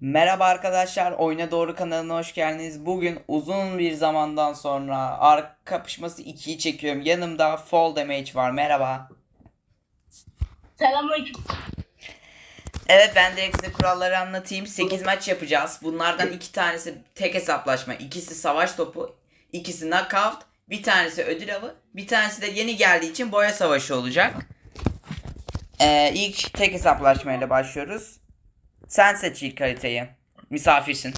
Merhaba arkadaşlar, Oyuna Doğru kanalına hoş geldiniz. Bugün uzun bir zamandan sonra Ark kapışması 2'yi çekiyorum. Yanımda Fall Damage var. Merhaba. Selamünaleyküm. Evet ben direkt size kuralları anlatayım. 8 maç yapacağız. Bunlardan iki tanesi tek hesaplaşma, ikisi savaş topu, ikisi knockout, bir tanesi ödül avı, bir tanesi de yeni geldiği için boya savaşı olacak. Ee, ilk tek hesaplaşmayla başlıyoruz. Sen seç ilk haritayı. Misafirsin.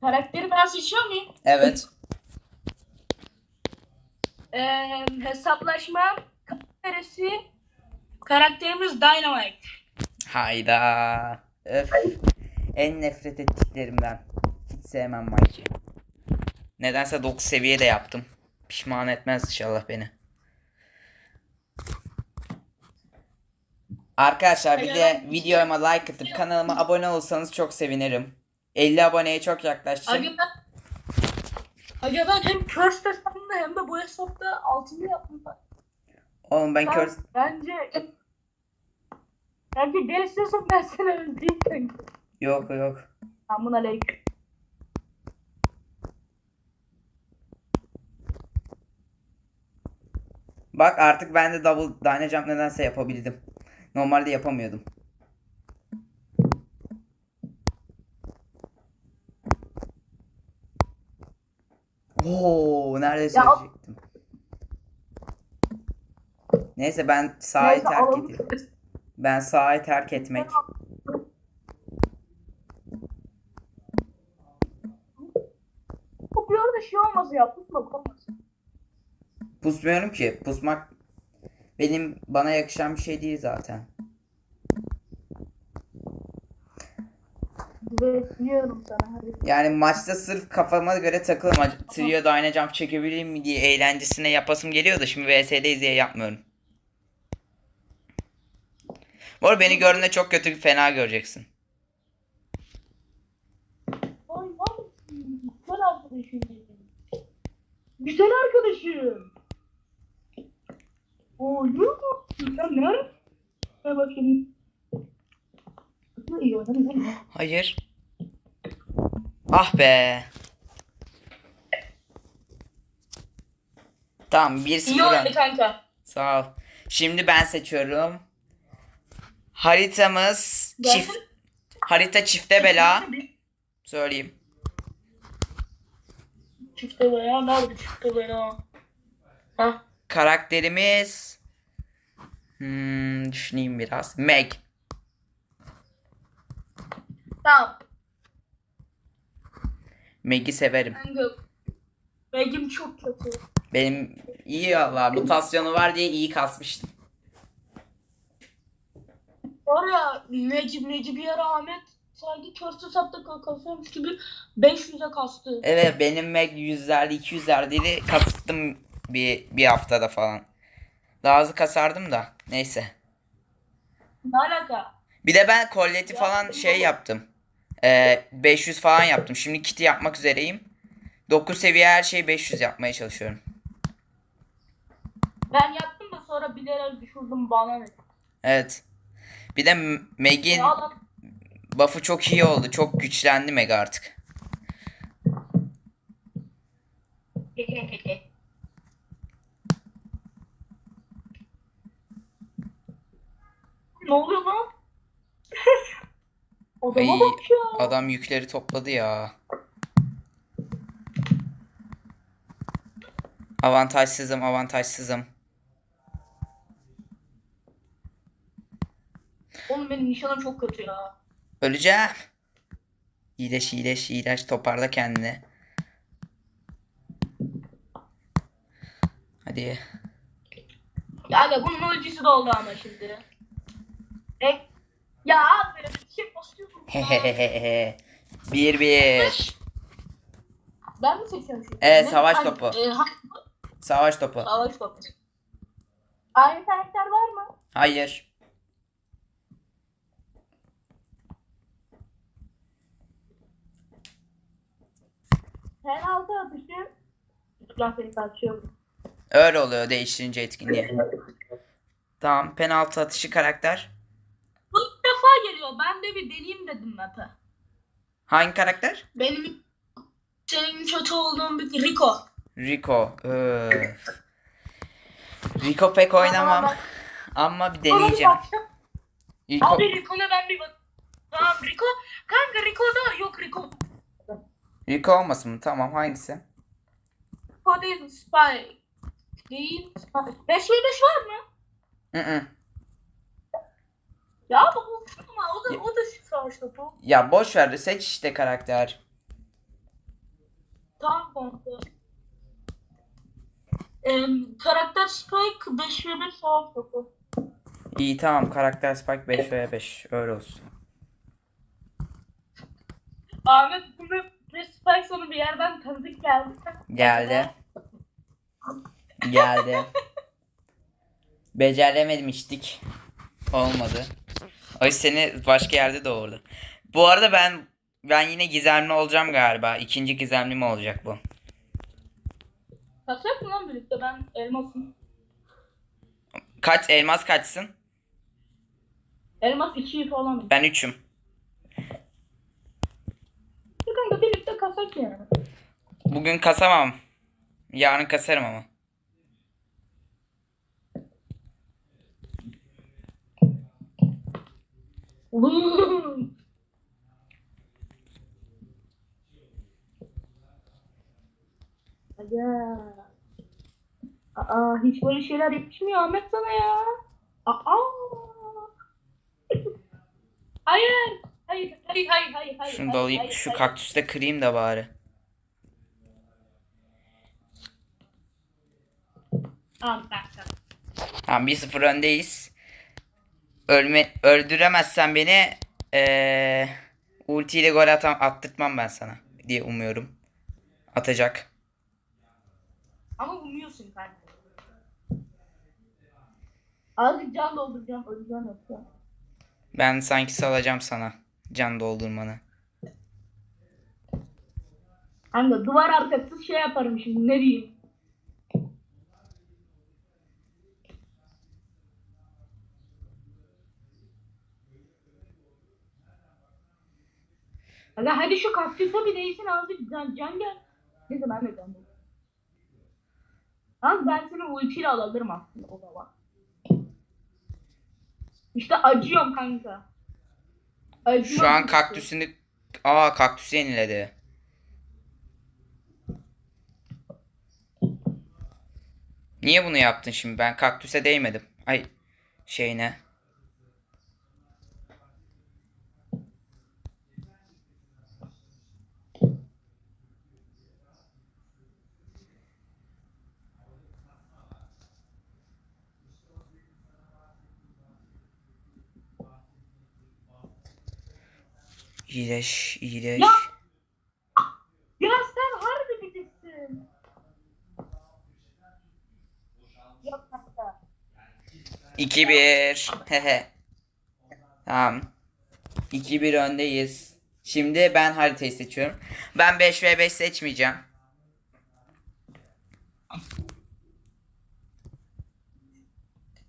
Karakteri ben seçiyor muyum? Evet. Ee, hesaplaşma karakterisi karakterimiz Dynamite. Hayda. Öf. En nefret ettiklerimden. Hiç sevmem Mike'i. Nedense 9 seviye de yaptım. Pişman etmez inşallah beni. Arkadaşlar bir de videoma like atıp kanalıma abone olsanız çok sevinirim. 50 aboneye çok yaklaştım. Aga ben, Aga ben hem Curse hesabında hem de bu hesapta altını yaptım. Oğlum ben kör... Bence Bence gel istiyorsan ben seni öldüreyim kanka. Yok yok. Amun aleyküm. Bak artık ben de double dyna jump nedense yapabildim. Normalde yapamıyordum. Oo, neredeyse Ya- ölecektim. Neyse ben sahayı Neyse, terk alalım. ediyorum. Ben sahayı terk etmek. Bu bir şey olmaz ya. Pusma olmaz. Pusmuyorum ki. Pusmak benim bana yakışan bir şey değil zaten. Bekliyorum sana hadi. Yani maçta sırf kafama göre takılım. ac- Trio dyna jump çekebilir mi diye eğlencesine yapasım geliyor da şimdi VS'deyiz diye yapmıyorum. Bu arada beni gördüğünde çok kötü fena göreceksin. Ay? Güzel arkadaşım. Güzel arkadaşım. Ne ara? Ver bakayım. Hayır. Ah be. Tamam 1-0 İyi oynadı kanka. Sağ ol. Şimdi ben seçiyorum. Haritamız Gelsin. çift. Harita çifte bela. Söyleyeyim. Çifte bela. Nerede çifte bela? Ha? Karakterimiz hmm, düşüneyim biraz. Meg. Tamam. Meg'i severim. Begim çok kötü. Benim iyi Allah mutasyonu var diye iyi kasmıştım. Var ya Necip Necip bir ara Ahmet sanki köstü sapta kasıyormuş gibi 500'e kastı. Evet benim Meg 100'lerde 200'lerdeydi kastım bir, bir haftada falan. Daha hızlı kasardım da neyse. Ne alaka? Bir de ben kolyeti falan şey yaptım. Ee, 500 falan yaptım. Şimdi kiti yapmak üzereyim. 9 seviye her şeyi 500 yapmaya çalışıyorum. Ben yaptım da sonra bilerek düşürdüm bana ne? Evet. Bir de Meg'in Ya buff'ı çok iyi oldu. Çok güçlendi Meg artık. ne oluyor lan? Adama Ay, bak ya. adam yükleri topladı ya. Avantajsızım, avantajsızım. Oğlum benim nişanım çok kötü ya. Öleceğim. İyileş, iyileş, iyileş. Toparla kendini. Hadi. Ya aga bunun ultisi de oldu ama şimdi. E, ya abi bir şey basıyordum. ya. Hehehehe. Bir bir. ben mi seçiyorum şimdi? Ne? savaş topu. e, Savaş topu. savaş topu. Aynı karakter var mı? Hayır. Penaltı atışı. Seni tartışıyorum. Öyle oluyor değiştirince etkinliği. Tamam penaltı atışı karakter. Oluyor. Ben de bir deneyeyim dedim map'e. Hangi karakter? Benim senin kötü olduğun bir Rico. Rico. Öf. Rico pek oynamam. Ama bir deneyeceğim. Rico. Abi Rico'na ben bir bak. Tamam Rico. Kanka Rico'da yok Rico. Rico olmasın mı? Tamam hangisi? Rico değil Spy. Değil Spy. 5 ve 5 var mı? Hı hı. Ya ama o da o da savaş topu. Ya boş ver seç işte karakter. Tamam kanka. Em, karakter Spike 5 ve 5 savaş topu. İyi tamam karakter Spike 5 veya 5 öyle olsun. Ahmet bunu bir Spike sana bir yerden tanıdık geldi. Geldi. Geldi. Beceremedim içtik. Olmadı. Ay seni başka yerde doğurdu. Bu arada ben ben yine gizemli olacağım galiba. İkinci gizemli mi olacak bu? Kaçacak mı lan birlikte ben elmasım. Kaç elmas kaçsın? Elmas 2 falan. Ben 3'üm. Kanka birlikte kasak yani. Bugün kasamam. Yarın kasarım ama. Aga. Aa hiç böyle şeyler yapışmıyor Ahmet sana ya. Aa. hayır. Hayır, hayır, hayır, hayır, hayır. Şunu da alayım. hayır, Şu hayır. kaktüste kırayım da bari. Tamam, tamam. Tamam 1-0 öndeyiz. Ölme, öldüremezsen beni eee ultiyle gol atam, attırtmam ben sana diye umuyorum. Atacak. Ama umuyorsun kanka. Azıcık can dolduracağım, öleceğim yoksa. Ben sanki salacağım sana can doldurmanı. Kanka duvar arkası şey yaparım şimdi ne diyeyim. Aga hadi şu kaktüse bir değsin azıcık can, can gel. Neyse ben de can. Lan ben seni ultiyle alabilirim aslında o da var. İşte acıyorum kanka. Acıyorum Şu an kaktüsünü... Aa kaktüsü yeniledi. Niye bunu yaptın şimdi? Ben kaktüse değmedim. Ay şeyine. İyileş, iyileş. Ya! Ya sen harbi bilirsin. Yok hatta. 2-1. Hehe. Tamam. 2-1 öndeyiz. Şimdi ben haritayı seçiyorum. Ben 5 v 5 seçmeyeceğim.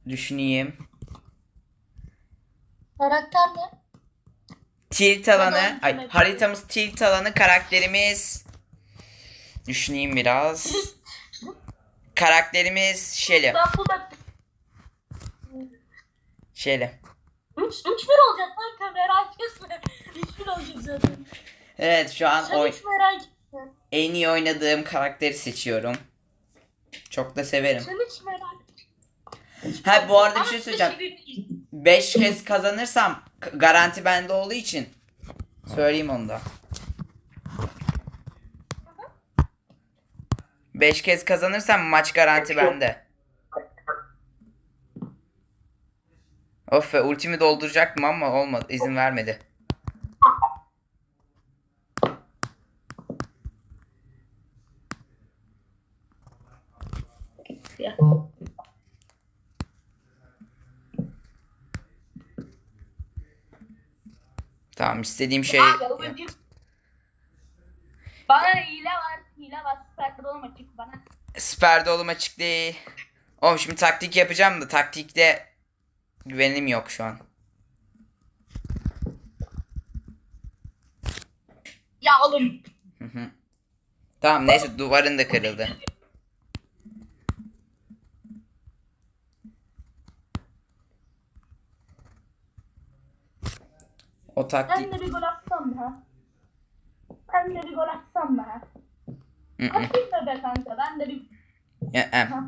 Düşüneyim. Karakter ne? Tilt alanı, ay haritamız tilt alanı karakterimiz. Düşüneyim biraz. Karakterimiz da Shelly. 3 3 1 olacak kanka merak etme. 3 1 olacak zaten. Evet şu an oy- en iyi oynadığım karakteri seçiyorum. Çok da severim. Sen hiç merak. Ha bu arada bir şey söyleyeceğim. şey değil. 5 kez kazanırsam garanti bende olduğu için söyleyeyim onu da. 5 kez kazanırsam maç garanti bende. Of be ultimi dolduracaktım ama olmadı izin vermedi. Ya. Tamam istediğim şey... Abi, bana hile var. Hile var. Siperde olma açık bana. Siperde olma açık değil. Oğlum şimdi taktik yapacağım da taktikte güvenim yok şu an. Ya oğlum. Tamam neyse duvarın da kırıldı. O taktik... Ben de bir gol atsam mı ha? Ben de bir gol atsam mı ha? Hı hı. Atayım mı be kanka? Ben de bir... Ya?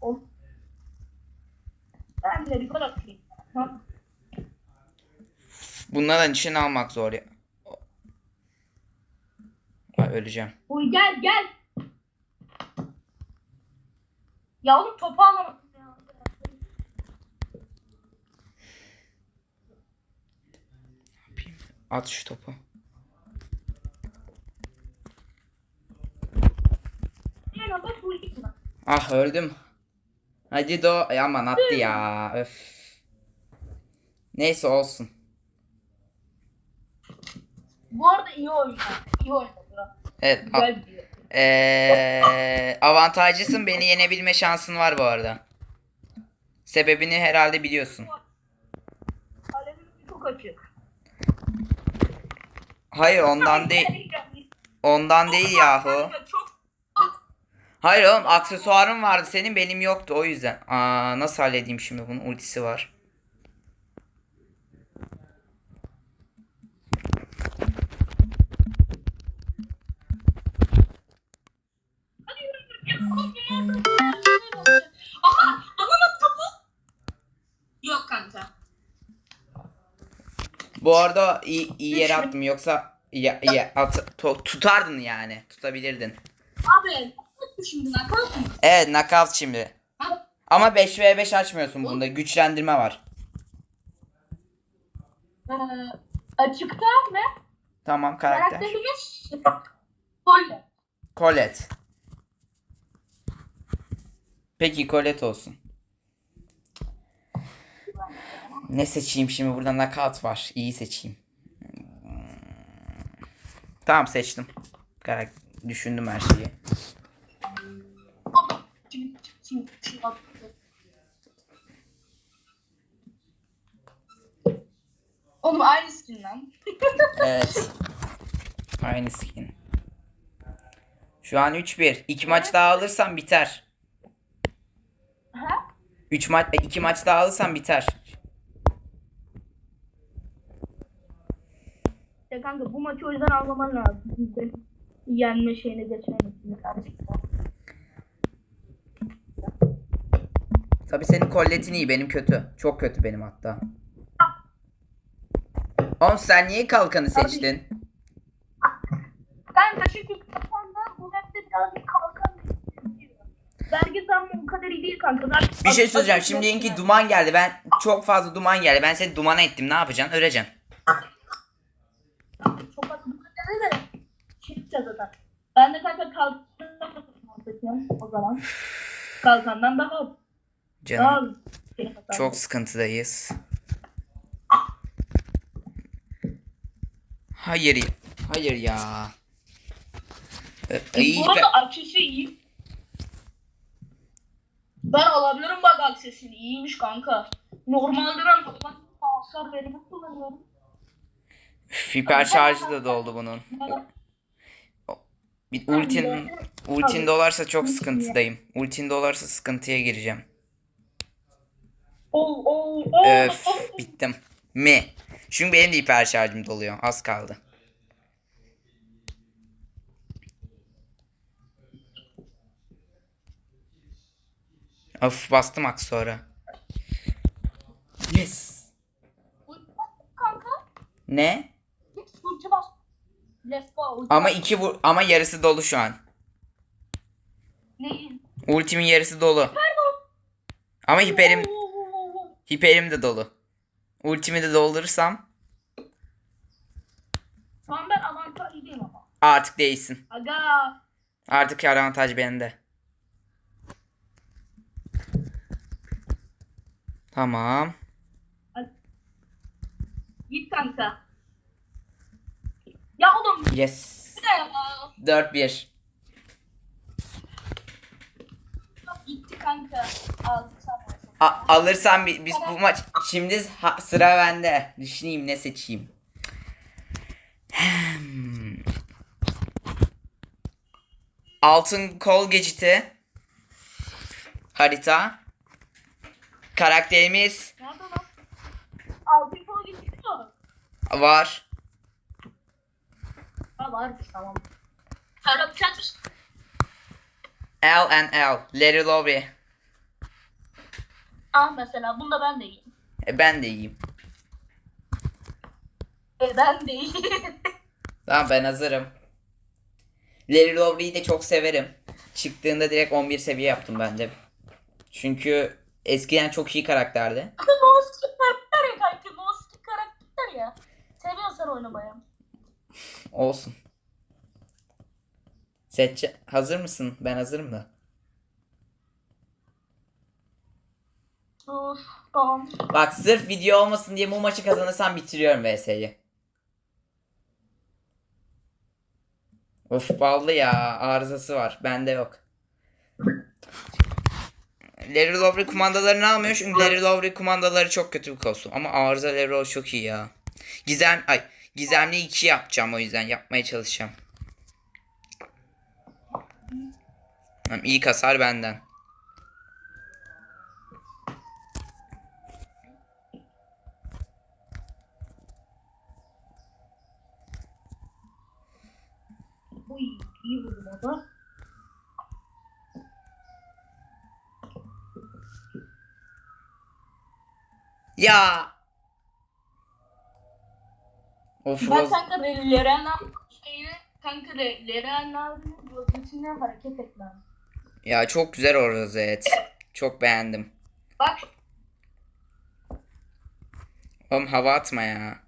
Ol. Ben de bir gol atayım. Ha? Bunlardan içine almak zor ya. Ay öleceğim. Uy gel gel. Ya oğlum topu almamak. At şu topu. Ah öldüm. Hadi do Ay, aman attı ya. Öf. Neyse olsun. Bu arada iyi oynadı. İyi oynadı. Evet. Güzel. Eee avantajlısın beni yenebilme şansın var bu arada. Sebebini herhalde biliyorsun. Kalemim çok açık. Hayır ondan değil. Ondan değil yahu. Hayır oğlum aksesuarın vardı senin benim yoktu o yüzden. Aa nasıl halledeyim şimdi bunun ultisi var. Bu arada iyi, iyi yere attım yoksa ya, ya, at, to- tutardın yani tutabilirdin. Abi şimdi lan kalkın. Evet knockout şimdi. Ha? Ama 5v5 açmıyorsun bunda güçlendirme var. Ee, açıkta ne? Tamam karakter. Karakterimiz Kolle. Colette. Peki Colette olsun. Ne seçeyim şimdi? Burada knockout var. İyi seçeyim. Tamam seçtim. Düşündüm her şeyi. Oğlum aynı skin lan. Evet. Aynı skin. Şu an 3-1. İki maç daha alırsam biter. Ha? 3 maç iki maç daha alırsam biter. Ya kanka bu maçı o yüzden almaman lazım. Bizde yenme şeyine geçmemesini gerçekten. Tabi senin kolletin iyi benim kötü. Çok kötü benim hatta. Oğlum sen niye kalkanı seçtin? Kanka çünkü kafamda bu mapte birazcık kalkan. Belki zammı o kadar iyi değil kanka. Ben Bir şey söyleyeceğim. Şimdi diyelim ki duman geldi. Ben çok fazla duman geldi. Ben seni dumana ettim. Ne yapacaksın? Öleceksin. Çok fazla bu kadar da çıkacağız zaten. Ben de kanka kalkan o zaman. Kalkandan daha daha Canım. şey hasar. Çok sıkıntıdayız. Hayır. Hayır ya. Ee, iyi, Bu arada aksesi iyi. Ben alabilirim bak aksesini. İyiymiş kanka. Normalde ben toplam hasar verimi kullanıyorum. Hiper şarjı da doldu bunun. Bir ultin ultin dolarsa çok sıkıntıdayım. Ultin dolarsa sıkıntıya gireceğim. Öf bittim. Mi? Çünkü benim de hiper şarjım doluyor. Az kaldı. Of bastım ak sonra. Yes. Kanka. Ne? Ulti bas. Let's go. Ulti Ama iki vur ama yarısı dolu şu an. Neyin? Ultimin yarısı dolu. Ama hiperim hiperim de dolu. Ultimi de doldurursam Şu an ben avantajlıyım ama. artık değilsin. Aga. Artık avantaj bende. Tamam. Git kanka. Ya oğlum. Yes. Bir de 4-1. A- alırsam biz bu maç şimdi sıra bende. Düşüneyim ne seçeyim. Hmm. Altın kol geciti. Harita. Karakterimiz Nerede lan? Altın kola gitti o. var. Ha varmış tamam. Çatır. L and L. Larry Lowry. Ah mesela bunda ben de iyiyim. E, ben de iyiyim. E ben de iyiyim. Tamam ben hazırım. Larry Lowry'yi de çok severim. Çıktığında direkt 11 seviye yaptım ben de. Çünkü eskiden çok iyi karakterdi. Nostik karakter ya kanka. Nostik karakter ya. Seviyorsun sen oynamayı. Olsun. Seçe hazır mısın? Ben hazırım da. Dur tamam. Bak sırf video olmasın diye bu maçı kazanırsam bitiriyorum VS'yi. Of ballı ya arızası var. Bende yok. Larry Lowry kumandalarını almıyor çünkü Larry Lowry kumandaları çok kötü bir kostüm. Ama arıza Larry Lowry çok iyi ya. Gizem ay gizemli 2 yapacağım o yüzden yapmaya çalışacağım. Tamam, ilk hasar benden. Uy iyi vurdum o. Ya. Of Ben Roz- kanka Leren şeyi kanka Leren abinin gözüne hareket etmem. Ya çok güzel o rozet. Çok beğendim. Bak Oğlum hava atma ya.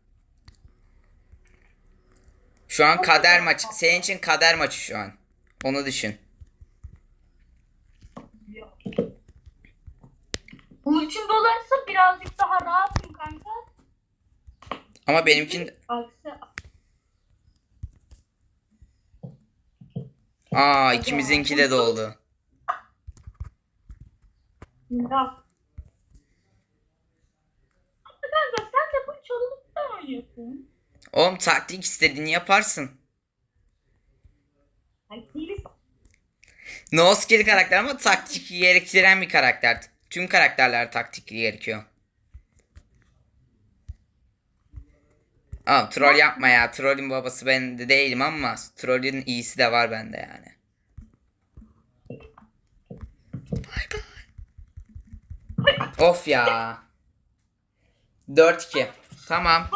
Şu an kader maçı. Senin için kader maçı şu an. Onu düşün. Ultim dolarsa birazcık daha kanka. Ama benimkin... Aa ikimizinki de doldu. Ya. Kanka sen de bu çalılıkta oynuyorsun. Oğlum taktik istediğini yaparsın. No skill karakter ama taktik gerektiren bir karakter. Tüm karakterler taktik gerekiyor. Aa troll yapma ya. Trollün babası ben de değilim ama trollün iyisi de var bende yani. Bay bay. Of ya. 4-2. Tamam.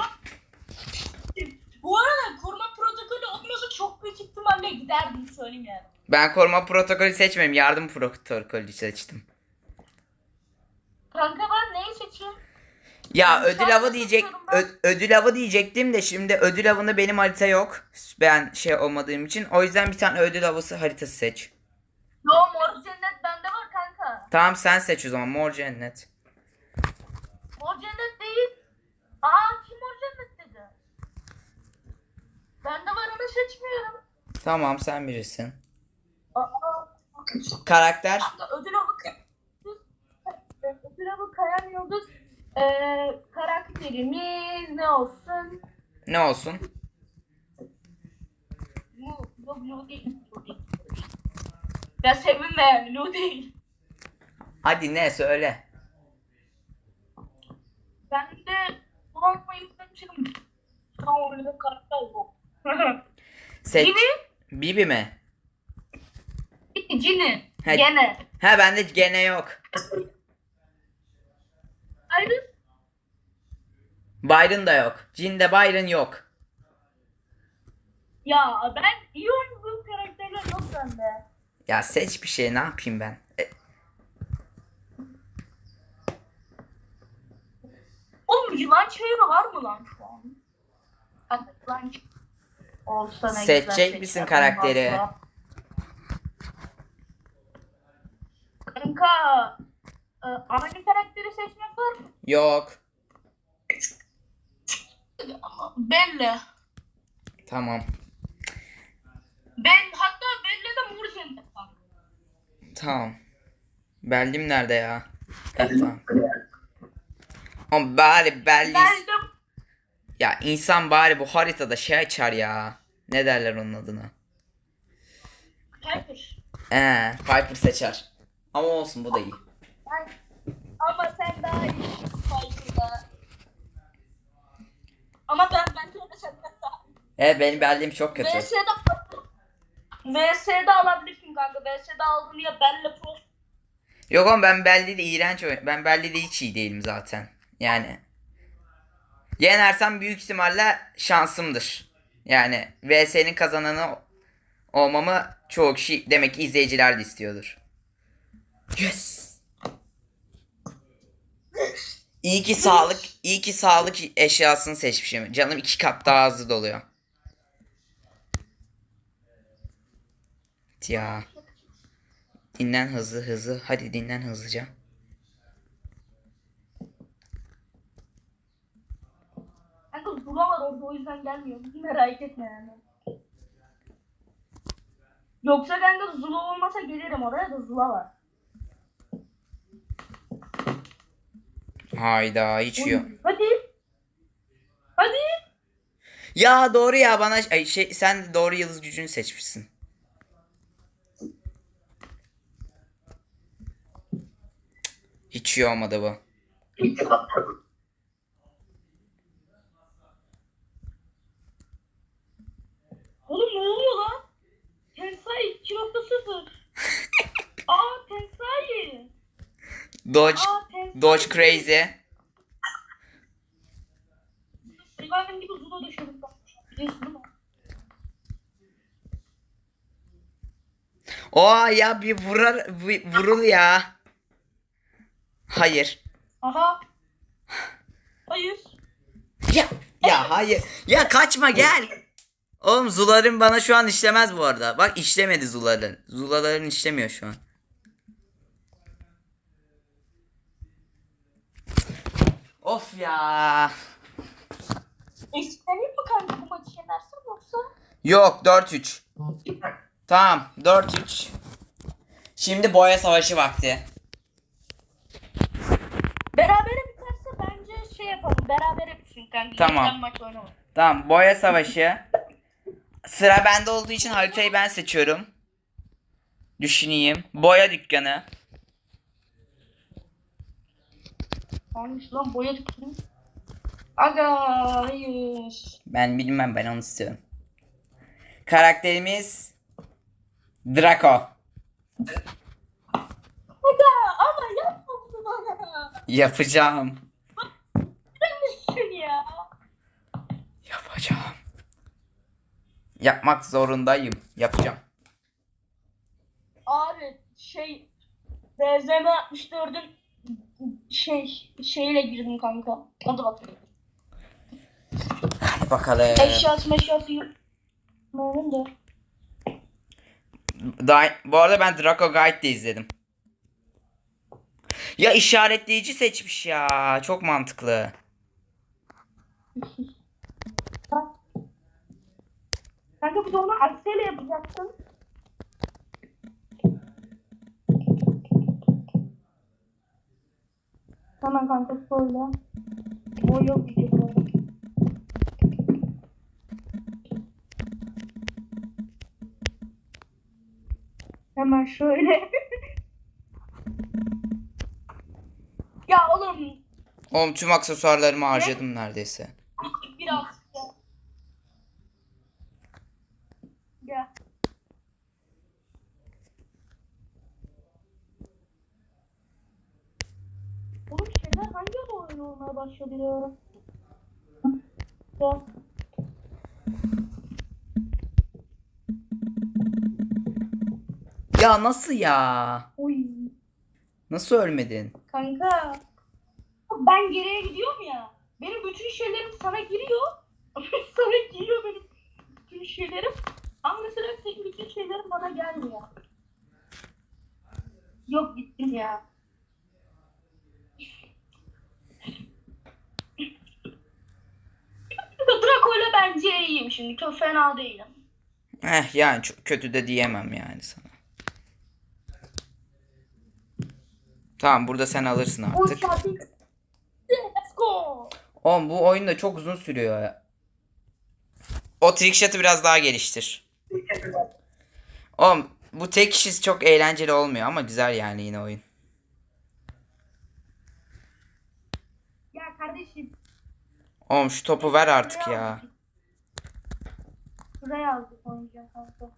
Bu arada koruma protokolü olmasa çok büyük ihtimalle giderdim söyleyeyim yani. Ben koruma protokolü seçmedim. Yardım protokolü seçtim. Kanka ben neyi seçeyim? Ya Ben ödül sadece avı diyecek ben. ö- ödül avı diyecektim de şimdi ödül avında benim harita yok. Ben şey olmadığım için. O yüzden bir tane ödül avısı haritası seç. Yo mor cennet bende var kanka. Tamam sen seç o zaman mor cennet. Mor cennet değil. Aa kim mor cennet dedi? Bende var onu seçmiyorum. Tamam sen birisin. Aa. Karakter ödül avı ödül avı kayan yıldız ee, karakterimiz ne olsun? ne olsun? Lu, Lu, Lu değil. Lu değil. Ya sevinme Lu değil. Hadi ne söyle. Ben de seçerim. Tamam öyle bir karakter yok. Seç. Cini? Bibi mi? Cini. He. Gene. Ha bende gene yok. Ayrı. Byron da yok. Jin'de Byron yok. Ya ben iyi oynadığım karakterler yok bende. Ya seç bir şey ne yapayım ben? E, Oğlum yılan çayırı var mı lan şu an? Hadi yılan. Olsa ne Seçecek misin karakteri? Kanka e, aynı karakteri seçmek var mı? yok. Belli. Tamam. Ben hatta belli de var. Tamam. Bellim nerede ya? Tamam. Ama bari belli. Ya insan bari bu haritada şey açar ya. Ne derler onun adına? Piper. Ee, Piper seçer. Ama olsun bu da iyi. Ay, Ama sen daha iyi. Piper'da. Ama ben bence de senden daha iyi. Evet benim belliğim çok kötü. VS'de VS'de alabilirsin kanka. VS'de aldın ya benle pro. Yok oğlum ben belli de iğrenç oyun. Ben belli de hiç iyi değilim zaten. Yani. Yenersem büyük ihtimalle şansımdır. Yani VS'nin kazananı olmamı çoğu kişi demek ki izleyiciler de istiyordur. Yes. İyi ki sağlık, iyi ki sağlık eşyasını seçmişim. Canım iki kat daha hızlı doluyor. Ya. Dinlen hızlı hızlı. Hadi dinlen hızlıca. Kanka var orada o yüzden gelmiyor. Merak etme yani. Yoksa kanka Zula olmasa gelirim oraya da Zula var. Hayda hiç yok. Hadi. Hadi. Ya doğru ya bana ay, şey sen doğru yıldız gücünü seçmişsin. Hiç iyi olmadı bu. Oğlum ne oluyor lan? Tensai 2.0. Aa Tensai. Dodge Aa. Dodge Crazy. Hayvan gibi Zula düşürdüm ben. Biliyorsun değil mi? Oha ya bir vurar bir vurul ya. Hayır. Aha. Hayır. Ya ya hayır. Ya kaçma gel. Oğlum Zuların bana şu an işlemez bu arada. Bak işlemedi Zuların. Zulaların işlemiyor şu an. Of ya. Eksikleneyim mi kanka bu maçı yenersen yoksa? Yok 4-3. Tamam 4-3. Şimdi boya savaşı vakti. Berabere biterse bence şey yapalım. Berabere bitsin kanka. Tamam. Yeniden maç oynama. Tamam boya savaşı. Sıra bende olduğu için haritayı ben seçiyorum. Düşüneyim. Boya dükkanı. Hangisi lan boya dükkanı? Aga hayır. Ben bilmem ben onu istiyorum. Karakterimiz Draco. Aga ama yapma bunu bana. Yapacağım. Ya? Yapacağım. Yapmak zorundayım. Yapacağım. Abi şey BZM 64'ün şey şeyle girdim kanka. Hadi bakalım. Hadi bakalım. Eşyası meşyası oldu? Da- bu arada ben Draco Guide de izledim. Ya işaretleyici seçmiş ya. Çok mantıklı. Kanka bir de onu yapacaksın. Hemen kanka söyle. O yok diyecek orada. Hemen şöyle. ya oğlum Oğlum tüm aksesuarlarımı harcadım neredeyse. Ya nasıl ya? Uy. Nasıl ölmedin? Kanka. Ben geriye gidiyorum ya. Benim bütün şeylerim sana giriyor. sana giriyor benim bütün şeylerim. Ama mesela senin bütün şeylerin bana gelmiyor. Yok gittim ya. Draco'yla bence iyiyim şimdi. Çok fena değilim. Eh yani çok kötü de diyemem yani sana. Tamam burada sen alırsın artık. Let's go. Oğlum bu oyun da çok uzun sürüyor ya. O trickshot'ı biraz daha geliştir. Oğlum bu tek kişisi çok eğlenceli olmuyor ama güzel yani yine oyun. Ya kardeşim. Oğlum şu topu ver artık ya. Şuraya aldık oynayacağım kanka.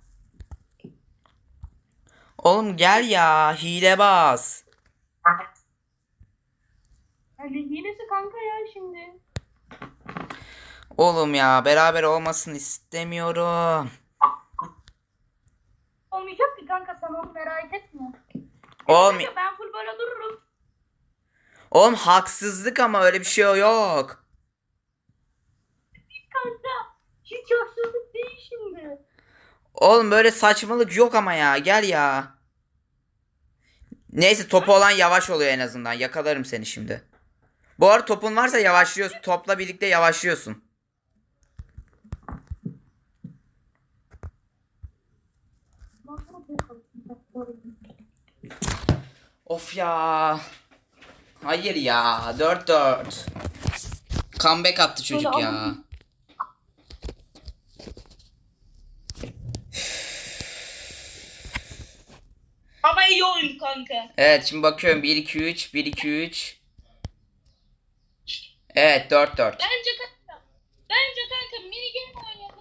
Oğlum gel ya hile bas. Yani hilesi kanka ya şimdi. Oğlum ya beraber olmasını istemiyorum. Olmayacak ki kanka sen onu merak etme. Oğlum, Kanka ben full böyle dururum. oğlum haksızlık ama öyle bir şey yok. Kanka hiç haksızlık değil şimdi. Oğlum böyle saçmalık yok ama ya gel ya. Neyse topu olan yavaş oluyor en azından. Yakalarım seni şimdi. Bu arada topun varsa yavaşlıyorsun. Topla birlikte yavaşlıyorsun. Of ya. Hayır ya. 4-4. Comeback attı çocuk ya. Ama iyi oyun kanka. Evet şimdi bakıyorum 1 2 3 1 2 3. Evet 4 4. Bence kanka. Bence kanka mini game oynayalım.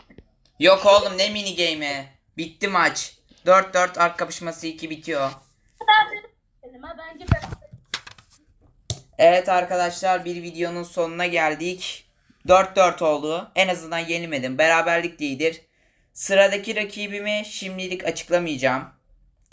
Yok oğlum ne mini game'i. Bitti maç. 4 4 arka kapışması 2 bitiyor. Evet arkadaşlar bir videonun sonuna geldik. 4-4 oldu. En azından yenilmedim. Beraberlik de iyidir. Sıradaki rakibimi şimdilik açıklamayacağım.